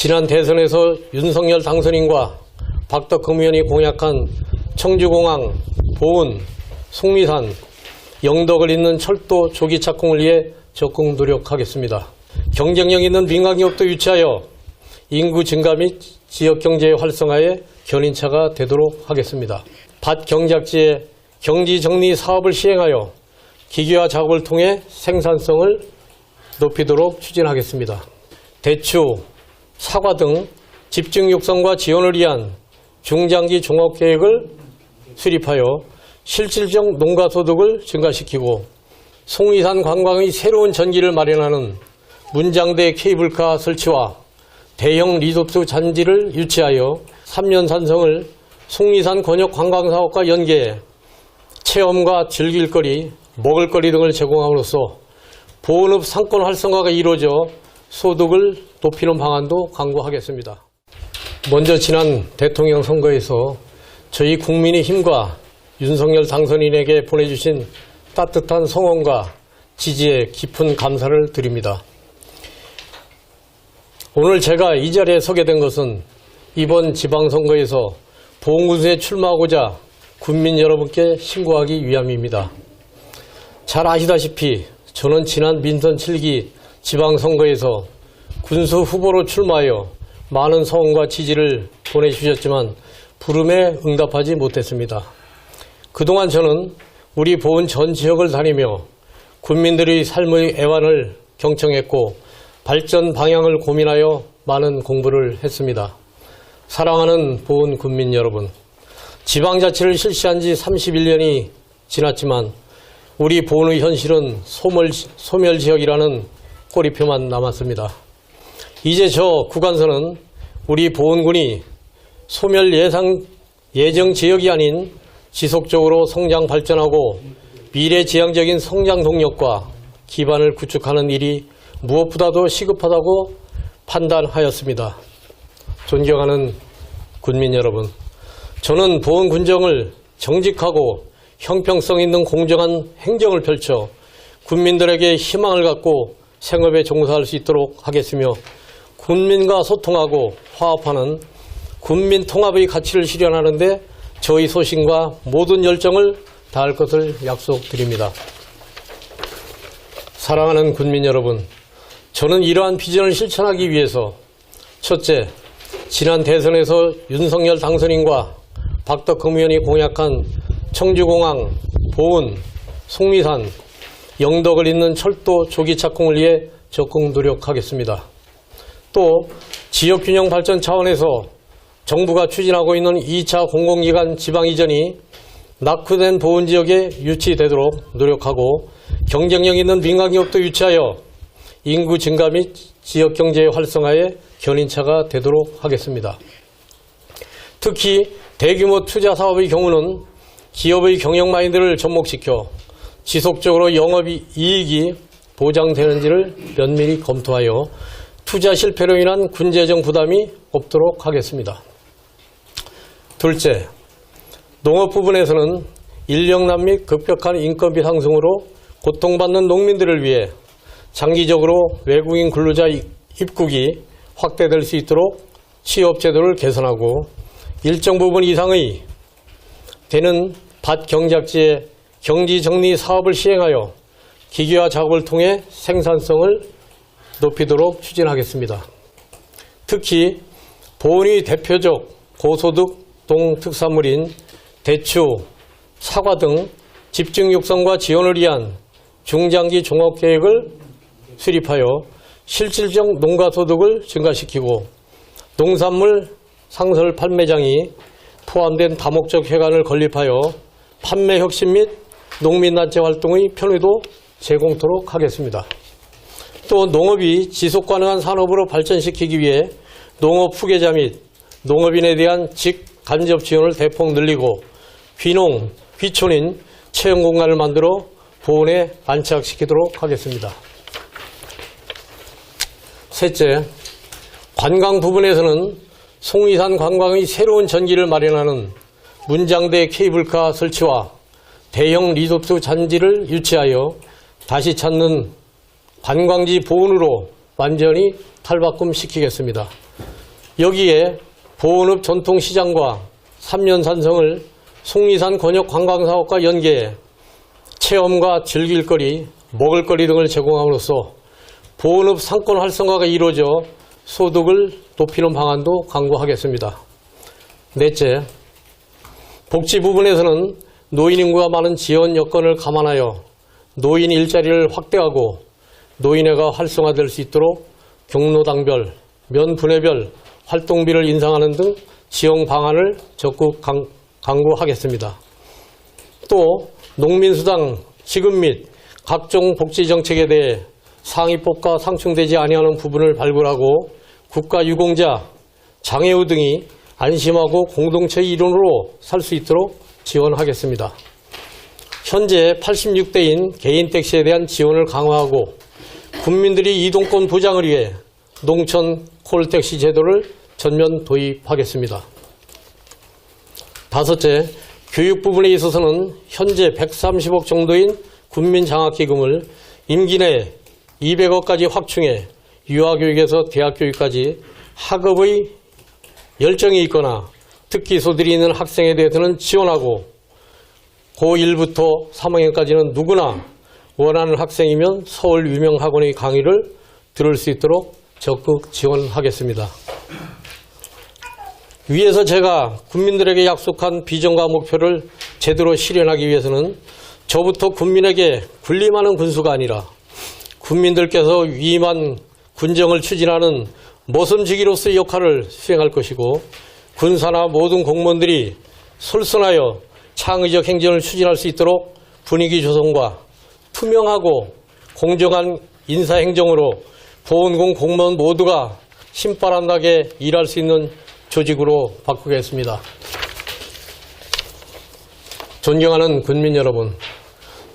지난 대선에서 윤석열 당선인과 박덕흠 의원이 공약한 청주공항, 보은, 속리산, 영덕을 잇는 철도 조기 착공을 위해 적극 노력하겠습니다. 경쟁력 있는 민간기업도 유치하여 인구 증가 및 지역경제 활성화에 견인차가 되도록 하겠습니다. 밭 경작지의 경지 정리 사업을 시행하여 기계화 작업을 통해 생산성을 높이도록 추진하겠습니다. 대추, 사과 등 집중 육성과 지원을 위한 중장기 종합계획을 수립하여 실질적 농가소득을 증가시키고 송이산 관광의 새로운 전기를 마련하는 문장대 케이블카 설치와 대형 리조트 잔지를 유치하여 3년 산성을 송리산 권역 관광사업과 연계해 체험과 즐길거리, 먹을거리 등을 제공함으로써 보온업 상권 활성화가 이루어져 소득을 높이는 방안도 강구하겠습니다. 먼저 지난 대통령 선거에서 저희 국민의 힘과 윤석열 당선인에게 보내주신 따뜻한 성원과 지지에 깊은 감사를 드립니다. 오늘 제가 이 자리에 서게 된 것은 이번 지방선거에서 보훈군수에 출마하고자 국민 여러분께 신고하기 위함입니다. 잘 아시다시피 저는 지난 민선 7기 지방선거에서 군수 후보로 출마하여 많은 성원과 지지를 보내주셨지만 부름에 응답하지 못했습니다. 그동안 저는 우리 보훈 전 지역을 다니며 국민들의 삶의 애환을 경청했고 발전 방향을 고민하여 많은 공부를 했습니다. 사랑하는 보훈 국민 여러분, 지방자치를 실시한 지 31년이 지났지만 우리 보훈의 현실은 소멸, 소멸 지역이라는 꼬리표만 남았습니다. 이제 저 구간선은 우리 보훈군이 소멸 예상 예정 지역이 아닌 지속적으로 성장 발전하고 미래지향적인 성장 동력과 기반을 구축하는 일이 무엇보다도 시급하다고 판단하였습니다. 존경하는 군민 여러분, 저는 보훈군정을 정직하고 형평성 있는 공정한 행정을 펼쳐 군민들에게 희망을 갖고 생업에 종사할 수 있도록 하겠으며 군민과 소통하고 화합하는 군민 통합의 가치를 실현하는데 저희 소신과 모든 열정을 다할 것을 약속드립니다. 사랑하는 군민 여러분, 저는 이러한 비전을 실천하기 위해서 첫째, 지난 대선에서 윤석열 당선인과 박덕흠 의원이 공약한 청주공항, 보은, 속리산, 영덕을 잇는 철도 조기 착공을 위해 적극 노력하겠습니다. 또 지역균형 발전 차원에서 정부가 추진하고 있는 2차 공공기관 지방 이전이 낙후된 보훈 지역에 유치되도록 노력하고 경쟁력 있는 민간기업도 유치하여 인구 증가 및 지역 경제의 활성화에 견인차가 되도록 하겠습니다. 특히 대규모 투자 사업의 경우는 기업의 경영 마인드를 접목시켜 지속적으로 영업이 이익이 보장되는지를 면밀히 검토하여 투자 실패로 인한 군재정 부담이 없도록 하겠습니다. 둘째, 농업 부분에서는 인력난 및 급격한 인건비 상승으로 고통받는 농민들을 위해 장기적으로 외국인 근로자 입국이 확대될 수 있도록 취업 제도를 개선하고 일정 부분 이상의 되는 밭 경작지의 경지 정리 사업을 시행하여 기계화 작업을 통해 생산성을 높이도록 추진하겠습니다. 특히 보온이 대표적 고소득 동특산물인 대추, 사과 등 집중 육성과 지원을 위한 중장기 종합계획을 수립하여 실질적 농가 소득을 증가시키고 농산물 상설 판매장이 포함된 다목적 회관을 건립하여 판매 혁신 및 농민단체 활동의 편의도 제공토록 하겠습니다. 또 농업이 지속 가능한 산업으로 발전시키기 위해 농업 후계자 및 농업인에 대한 직 간접 지원을 대폭 늘리고 귀농, 귀촌인 체험 공간을 만들어 보온에 안착시키도록 하겠습니다. 셋째, 관광 부분에서는 송이산 관광의 새로운 전기를 마련하는 문장대 케이블카 설치와 대형 리조트 잔지를 유치하여 다시 찾는 관광지 보온으로 완전히 탈바꿈 시키겠습니다. 여기에 보온읍 전통시장과 3년 산성을 송리산 권역 관광사업과 연계해 체험과 즐길거리, 먹을거리 등을 제공함으로써 보온읍 상권 활성화가 이루어져 소득을 높이는 방안도 강구하겠습니다. 넷째, 복지 부분에서는 노인 인구가 많은 지원 여건을 감안하여 노인 일자리를 확대하고 노인회가 활성화될 수 있도록 경로당별, 면분회별 활동비를 인상하는 등 지원 방안을 적극 강, 강구하겠습니다. 또 농민수당 지급 및 각종 복지 정책에 대해 상위법과 상충되지 아니하는 부분을 발굴하고 국가유공자, 장애우 등이 안심하고 공동체 일원으로 살 수 있도록 지원하겠습니다. 현재 86대인 개인 택시에 대한 지원을 강화하고 국민들이 이동권 보장을 위해 농촌 콜택시 제도를 전면 도입하겠습니다. 다섯째, 교육 부분에 있어서는 현재 130억 정도인 국민장학기금을 임기 내 200억까지 확충해 유아교육에서 대학교육까지 학업의 열정이 있거나 특기 소질이 있는 학생에 대해서는 지원하고 고1부터 3학년까지는 누구나 원하는 학생이면 서울 유명 학원의 강의를 들을 수 있도록 적극 지원하겠습니다. 위에서 제가 국민들에게 약속한 비전과 목표를 제대로 실현하기 위해서는 저부터 국민에게 군림하는 군수가 아니라 국민들께서 위임한 군정을 추진하는 모섬지기로서의 역할을 수행할 것이고 군사나 모든 공무원들이 솔선하여 창의적 행정을 추진할 수 있도록 분위기 조성과 투명하고 공정한 인사 행정으로 보건공 공무원 모두가 신바람 나게 일할 수 있는 조직으로 바꾸겠습니다. 존경하는 군민 여러분,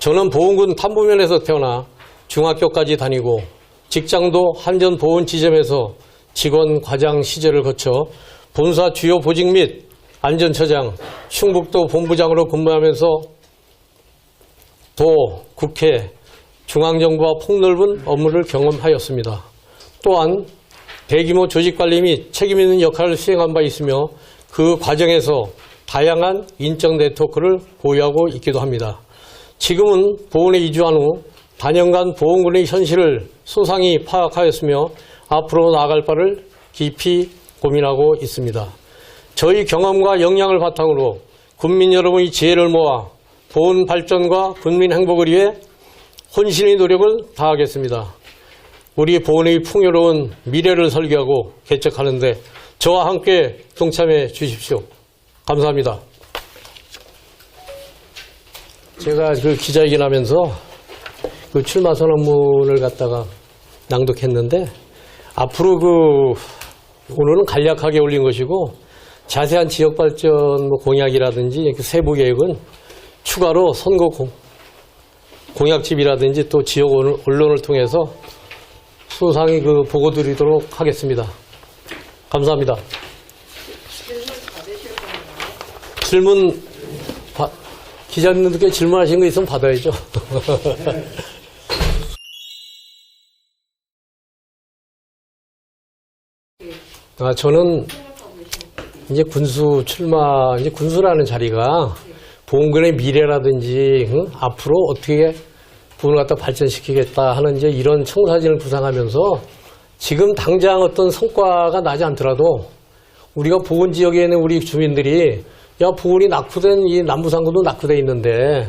저는 보훈군 탐부면에서 태어나 중학교까지 다니고 직장도 한전보훈 지점에서 직원 과장 시절을 거쳐 본사 주요 보직 및 안전처장, 충북도 본부장으로 근무하면서 도, 국회, 중앙정부와 폭넓은 업무를 경험하였습니다. 또한 대규모 조직관리 및 책임 있는 역할을 수행한 바 있으며 그 과정에서 다양한 인적 네트워크를 보유하고 있기도 합니다. 지금은 보훈에 이주한 후 단연간 보훈군의 현실을 소상히 파악하였으며 앞으로 나아갈 바를 깊이 고민하고 있습니다. 저희 경험과 역량을 바탕으로 국민 여러분의 지혜를 모아 보훈 발전과 국민 행복을 위해 혼신의 노력을 다하겠습니다. 우리 보훈의 풍요로운 미래를 설계하고 개척하는데 저와 함께 동참해 주십시오. 감사합니다. 제가 그 기자회견 하면서 그 출마 선언문을 갖다가 낭독했는데 앞으로 그 오늘은 간략하게 올린 것이고 자세한 지역 발전 뭐 공약이라든지 그 세부 계획은 추가로 선거 공, 공약집이라든지 또 지역 언- 언론을 통해서 소상히 그 보고 드리도록 하겠습니다. 감사합니다. 질문 바- 기자님들께 질문하신 거 있으면 받아야죠. 아, 저는 이제 군수 출마, 이제 군수라는 자리가 보훈군의 미래라든지 응? 앞으로 어떻게 부분을 갖다 발전시키겠다 하는 이제 이런 청사진을 구상하면서 지금 당장 어떤 성과가 나지 않더라도 우리가 보훈 지역에 있는 우리 주민들이 야 보훈이 낙후된 이 남부상구도 낙후돼 있는데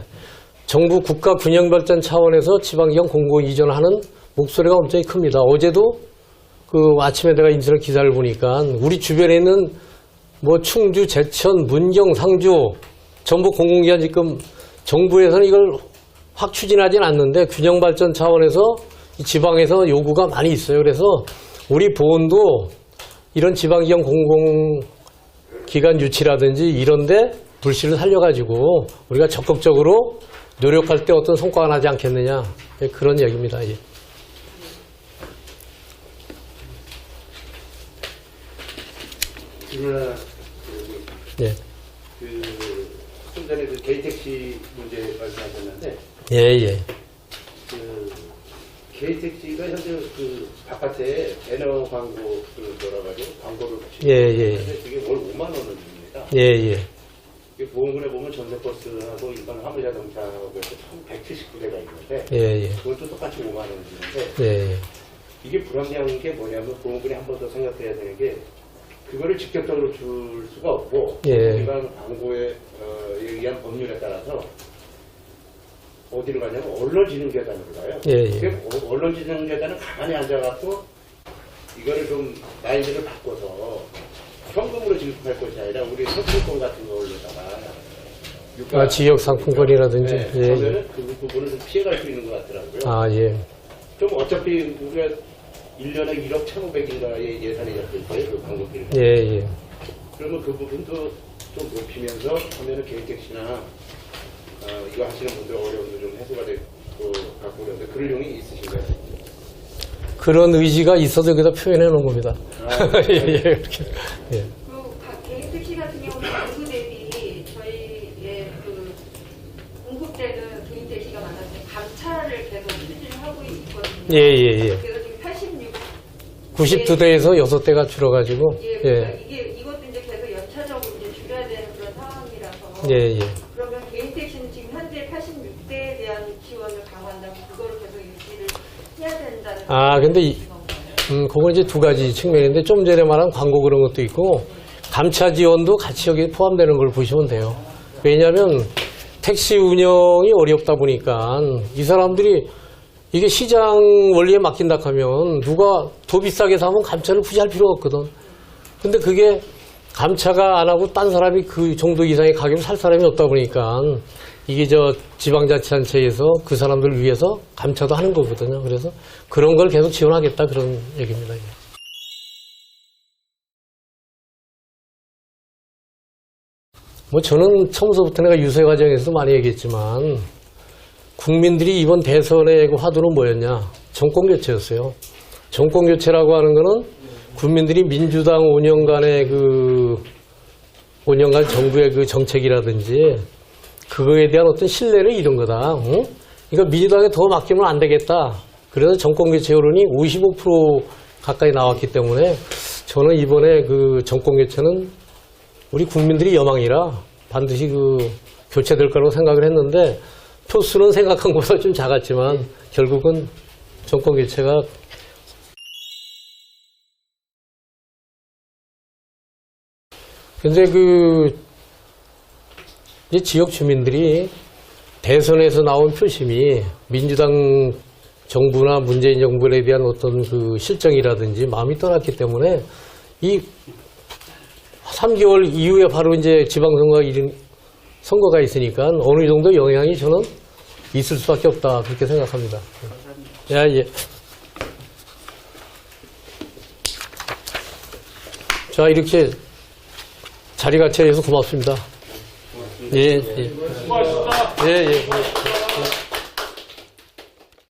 정부 국가 균형 발전 차원에서 지방기관 공공 이전하는 목소리가 엄청 큽니다. 어제도 그 아침에 내가 인터넷 기사를 보니까 우리 주변에 있는 뭐 충주, 제천, 문경, 상주 전부 공공기관 지금 정부에서는 이걸 확 추진하진 않는데 균형 발전 차원에서 이 지방에서 요구가 많이 있어요. 그래서 우리 보훈도 이런 지방기관 공공기관 유치라든지 이런데 불씨를 살려가지고 우리가 적극적으로 노력할 때 어떤 성과가 나지 않겠느냐 예, 그런 얘기입니다. 예. 우리나라 예. 그좀 전에 그 개인 택시 문제 말씀하셨는데 예, 예. 그 KTX가 현재 그 바깥에 배너 광고 그 뭐라 가지고 광고를 붙이고 예, 예. 있는데 그게 월 5만 원입니다. 예, 예. 이게 보험군에 보면 전세버스하고 일반 화물자동차하고 해서 총 179대가 있는데 예, 예. 그것도 똑같이 5만 원을 주는데 예, 예. 이게 불합리한 게 뭐냐면 보험군이 한 번 더 생각해야 되는 게 그거를 직접적으로 줄 수가 없고 예. 일반 광고에 어, 의한 법률에 따라서 어디로 가냐면 언론진흥재단으로 가요. 예, 예. 언론진흥재단은 가만히 앉아갖고 이거를 좀 마인드를 바꿔서 현금으로 지급할 것이 아니라 우리 상품권 같은 걸로다가 유가- 아, 지역 상품권이라든지. 네, 예, 예. 그러면은 그 부분을 좀 피해갈 수 있는 것 같더라고요. 아, 예. 좀 어차피 우리가 1년에 1억 1,500인가의 예산이 잡힐 거예요, 그 광고비를. 예, 예. 그러면 그 부분도 좀 높이면서 하면은 계획택시나 어, 이거 하시는 분들 어려움도 좀 해소가 되고 갖고 그러는데 그럴 용이 있으신가요? 그런 의지가 있어서 여기다 표현해 놓은 겁니다. 아, 예, 예. 이렇게. 예. 그리고 각 개인 택시 같은 경우는 공급 대비 저희의 그 공급 되는 개인 택시가 많아서 감차를 계속 추진을 하고 있거든요. 예, 예, 예. 86. 92대에서 6대가 줄어가지고, 예, 그러니까 예. 이게 이것도 이제 계속 연차적으로 이제 줄여야 되는 그런 상황이라서. 예, 예. 그러면 개인 택시는 지금 현재 86대에 대한 지원을 강화한다면 그거를 계속 유지를 해야 된다는. 아, 근데 이-? 음, 그건 이제 두 가지 측면인데 좀 전에 말한 광고 그런 것도 있고 감차 지원도 같이 여기에 포함되는 걸 보시면 돼요. 왜냐하면 택시 운영이 어렵다 보니까 이 사람들이 이게 시장 원리에 맡긴다 하면 누가 더 비싸게 사면 감차를 굳이 할 필요가 없거든. 근데 그게 감차가 안 하고 딴 사람이 그 정도 이상의 가격을 살 사람이 없다 보니까 이게 저 지방자치단체에서 그 사람들을 위해서 감차도 하는 거거든요. 그래서 그런 걸 계속 지원하겠다 그런 얘기입니다. 뭐 저는 처음부터 내가 유세 과정에서도 많이 얘기했지만 국민들이 이번 대선의 그 화두는 뭐였냐? 정권 교체였어요. 정권 교체라고 하는 거는 국민들이 민주당 5년간의 그 5년간 정부의 그 정책이라든지 그거에 대한 어떤 신뢰를 잃은 거다. 응? 그러니까 민주당에 더 맡기면 안 되겠다. 그래서 정권 교체 여론이 55% 가까이 나왔기 때문에 저는 이번에 그 정권 교체는 우리 국민들이 여망이라 반드시 그 교체될 거라고 생각을 했는데 표수는 생각한 것보다 좀 작았지만 결국은 정권 교체가 근데 그 이제 지역 주민들이 대선에서 나온 표심이 민주당 정부나 문재인 정부에 대한 어떤 그 실정이라든지 마음이 떠났기 때문에 이 3개월 이후에 바로 이제 지방선거가 선거가 있으니까 어느 정도 영향이 저는 있을 수밖에 없다 그렇게 생각합니다. 예, 예. 자 이렇게 자리 같이 해서 고맙습니다. 예, 예. 예, 예. 고맙습니다.